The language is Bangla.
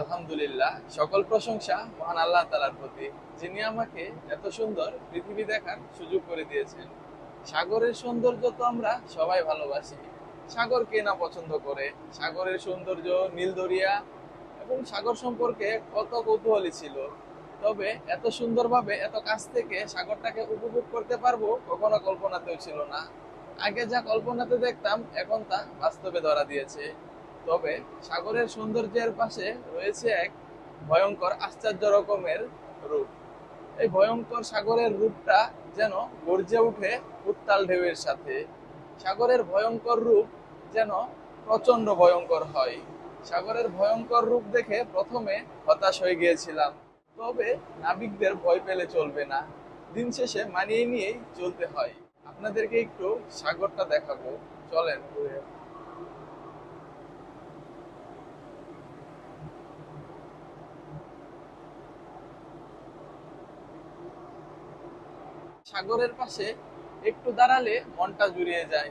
আলহামদুলিল্লাহ, সকল প্রশংসা মহান আল্লাহ তালার প্রতি, যিনি আমাকে এত সুন্দর পৃথিবী দেখার সুযোগ করে দিয়েছেন। সাগরের সৌন্দর্য তো আমরা সবাই ভালোবাসি। সাগর কে না পছন্দ করে? সাগরের সৌন্দর্য নীল দরিয়া এবং সাগর সম্পর্কে কত কৌতূহলী ছিল। তবে এত সুন্দরভাবে এত কাছ থেকে সাগরটাকে উপভোগ করতে পারব কখনো কল্পনাতেও ছিল না। আগে যা কল্পনাতে দেখতাম, এখন তা বাস্তবে ধরা দিয়েছে। তবে সাগরের সৌন্দর্যের পাশে রয়েছে এক ভয়ঙ্কর আশ্চর্য রকমের রূপ। এই ভয়ঙ্কর সাগরের রূপটা যেন গর্জে উঠে উত্তাল ঢেউয়ের সাথে। সাগরের ভয়ঙ্কর রূপ যেন প্রচণ্ড ভয়ঙ্কর হয়। সাগরের ভয়ঙ্কর রূপ দেখে প্রথমে হতাশ হয়ে গিয়েছিলাম। তবে নাবিকদের ভয় পেলে চলবে না। দিন শেষে মানিয়ে নিয়েই চলতে হয়। আপনাদেরকে একটু সাগরটা দেখাবো। চলেন ঘুরে সাগরের পাশে একটু দাঁড়ালে মনটা জুড়িয়ে যায়।